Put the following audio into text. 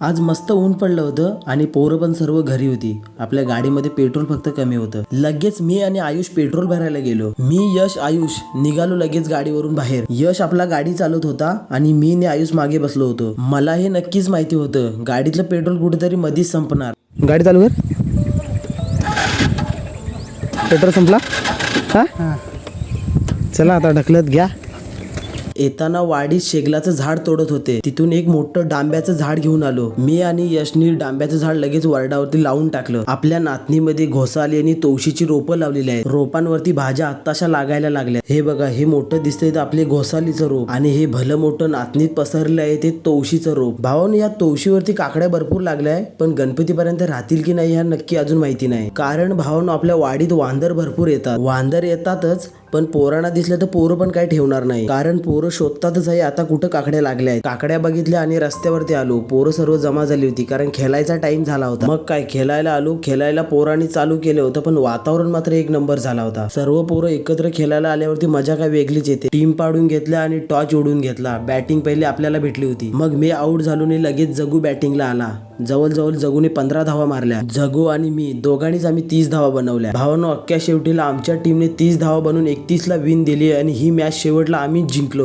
आज मस्त ऊन पडलं होतं आणि पोरं पण सर्व घरी होती. आपल्या गाडीमध्ये पेट्रोल फक्त कमी होतं. लगेच मी आणि आयुष पेट्रोल भरायला गेलो. मी यश आयुष निघालो लगेच गाडीवरून बाहेर. यश आपला गाडी चालवत होता आणि मी आणि आयुष मागे बसलो होतो. मला हे नक्कीच माहिती होतं. गाडीतलं पेट्रोल कुठेतरी मधीच संपणार. गाडी चालू कर. पेट्रोल संपला? हा? चला आता ढकलत घ्या. येताना वाडीत शेगलाचं झाड तोडत होते. तिथून एक मोठं डांब्याचं झाड घेऊन आलो. मी आणि यशनी डांब्याचं झाड लगेच वरडावरती लावून टाकलं. आपल्या नातनीमध्ये घोसाली आणि तवशीची रोपं लावलेली आहेत. रोपांवरती भाज्या आत्ताशा लागायला लागल्या. हे बघा हे मोठं दिसतंय तर आपले घोसालीचं रोप. आणि हे भलं मोठं नातनीत पसरलं आहे ते तवशीचं रोप. भावान या तवशीवरती काकड्या भरपूर लागल्या पण गणपतीपर्यंत राहतील की नाही ह्या नक्की अजून माहिती नाही. कारण भावानं आपल्या वाडीत वांदर भरपूर येतात. वांदर येतातच पण पोरांना दिसलं तर पोरं पण काय ठेवणार नाही. कारण पोरं शोधतातच आहे आता कुठं काकड्या लागल्या आहेत? काकड्या बघितल्या आणि रस्त्यावरती आलो. पोरं सर्व जमा झाली होती कारण खेळायचा टाइम झाला होता. मग काय खेळायला आलो खेळायला पोरांनी चालू केलं होतं पण वातावरण मात्र एक नंबर झाला होता. सर्व पोरं एकत्र खेळायला आल्यावरती मजा काय वेगळीच येते. टीम पाडून घेतल्या आणि टॉच ओढून घेतला. बॅटिंग पहिले आपल्याला भेटली होती. मग मी आऊट झालो आणि लगेच जगू बॅटिंगला आला. जवळजवळ जगूने पंधरा धावा मारल्या. जगू आणि मी दोघांनीच आम्ही तीस धावा बनवल्या. भावानो अख्ख्या शेवटीला आमच्या टीमने तीस धावा बनवून एकतीसला विन दिली आणि ही मॅच शेवटला आम्ही जिंकलो.